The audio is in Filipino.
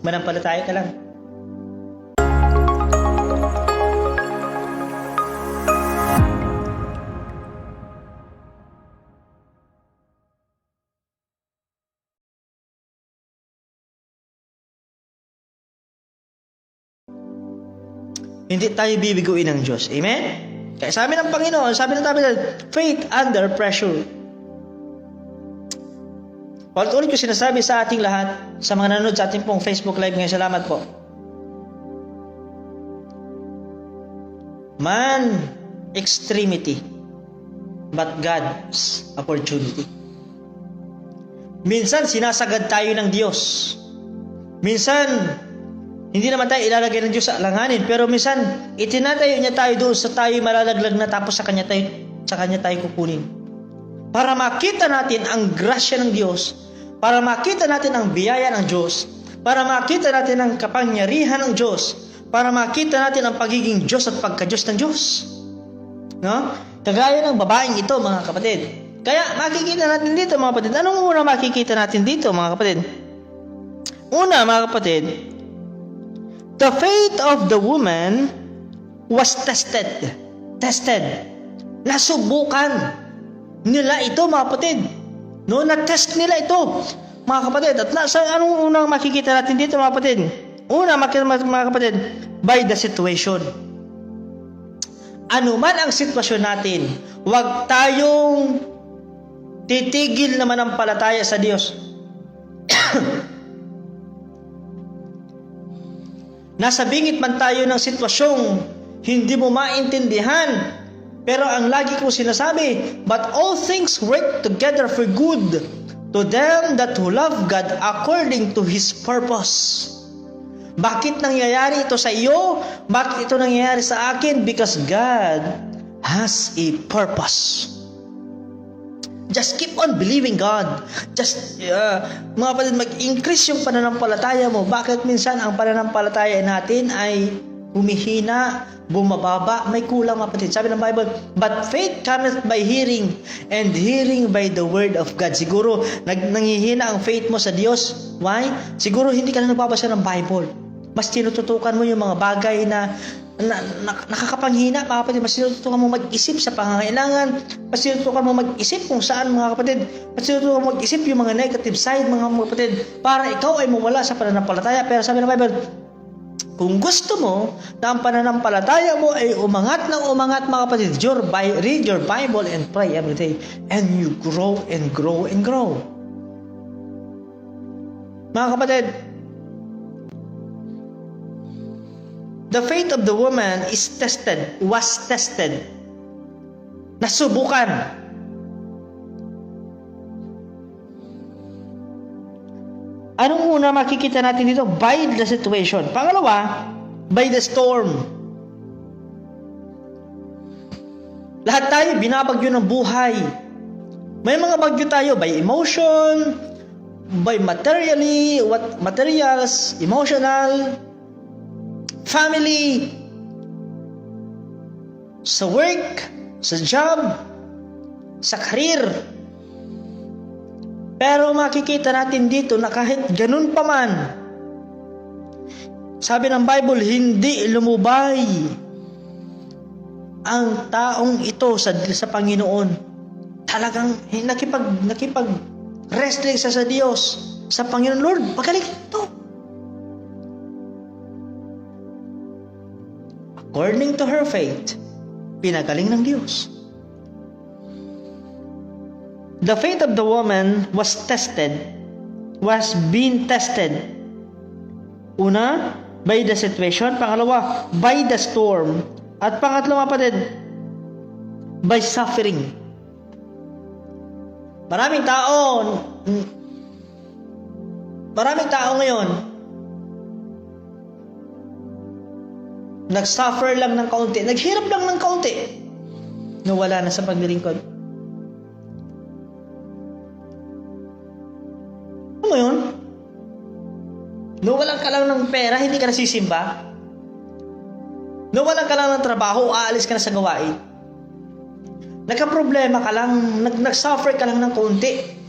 Manampalataya ka lang. Hindi tayo bibiguin ng Diyos. Amen? Kaya sabi ng Panginoon, sabi ng tabi faith under pressure. Ulit-ulit ko sinasabi sa ating lahat, sa mga nanonood sa ating pong Facebook Live ngayon, salamat po. Man, extremity, but God's opportunity. Minsan, sinasagad tayo ng Diyos. Minsan, hindi naman tayo ilalagay ng Diyos sa alanganin, pero minsan, itinatayo niya tayo doon sa tayo malalaglag na tapos sa Kanya tayo, sa Kanya tayo kukunin. Para makita natin ang grasya ng Diyos, para makita natin ang biyaya ng Diyos, para makita natin ang kapangyarihan ng Diyos, para makita natin ang pagiging Diyos at pagka-Diyos ng Diyos. No? Kagaya ng babaeng ito, mga kapatid. Kaya makikita natin dito, mga kapatid. Anong una makikita natin dito, mga kapatid? Una, mga kapatid, the faith of the woman was tested. Tested. Nasubukan nila ito, mga kapatid. No, na-test nila ito, mga kapatid. At nasa, anong unang makikita natin dito, mga kapatid? Una, makikita mga kapatid, by the situation. Ano man ang sitwasyon natin, huwag tayong titigil naman ang palataya sa Diyos. Nasa bingit man tayo ng sitwasyong hindi mo maintindihan. Pero ang lagi kong sinasabi, but all things work together for good to them that who love God according to His purpose. Bakit nangyayari ito sa iyo? Bakit ito nangyayari sa akin? Because God has a purpose. Just keep on believing God. Just, uh, mga kapatid, mag-increase yung pananampalataya mo. Bakit minsan ang pananampalataya natin ay humihina, bumababa, may kulang mga kapatid. Sabi ng Bible, But faith cometh by hearing, and hearing by the word of God. Siguro, nag nanghihina ang faith mo sa Diyos. Why? Siguro hindi ka na nagbabasa ng Bible. Mas tinututukan mo yung mga bagay na na, na, nakakapanghina mga kapatid, mas tinututukan mo mag-isip sa pangangailangan, mas tinututukan mo mag-isip kung saan mga kapatid, mas tinututukan mo mag-isip yung mga negative side mga kapatid, para ikaw ay mawala sa pananampalataya. Pero sabi ng Bible, kung gusto mo na ang pananampalataya mo ay umangat ng umangat mga kapatid, your, read your Bible and pray every day. And you grow and grow and grow. Mga kapatid, the faith of the woman is tested, was tested. Nasubukan. Anong una makikita natin dito? By the situation. Pangalawa, by the storm. Lahat tayo binabagyo ng buhay. May mga bagyo tayo by emotion, by materially, what materials, emotional, family, sa work, sa job, sa career. Pero makikita natin dito na kahit ganun pa man, sabi ng Bible, hindi lumubay ang taong ito sa, sa Panginoon. Talagang nakipag, nakipag wrestling sa sa Diyos, sa Panginoon. Lord, magaling ito. According to her faith, pinagaling ng Diyos. The faith of the woman was tested, was being tested. Una, by the situation. Pangalawa, by the storm. At pangatlo, kapatid, by suffering. Maraming tao, maraming tao ngayon, nag-suffer lang ng kaunti, naghirap lang ng kaunti, nawala na sa paglilingkod. Ka lang ng pera, hindi ka nasisimba. Nawalan ka lang ng trabaho, aalis ka na sa gawain. Nagka-problema ka lang, nag- nag-suffer ka lang ng kaunti.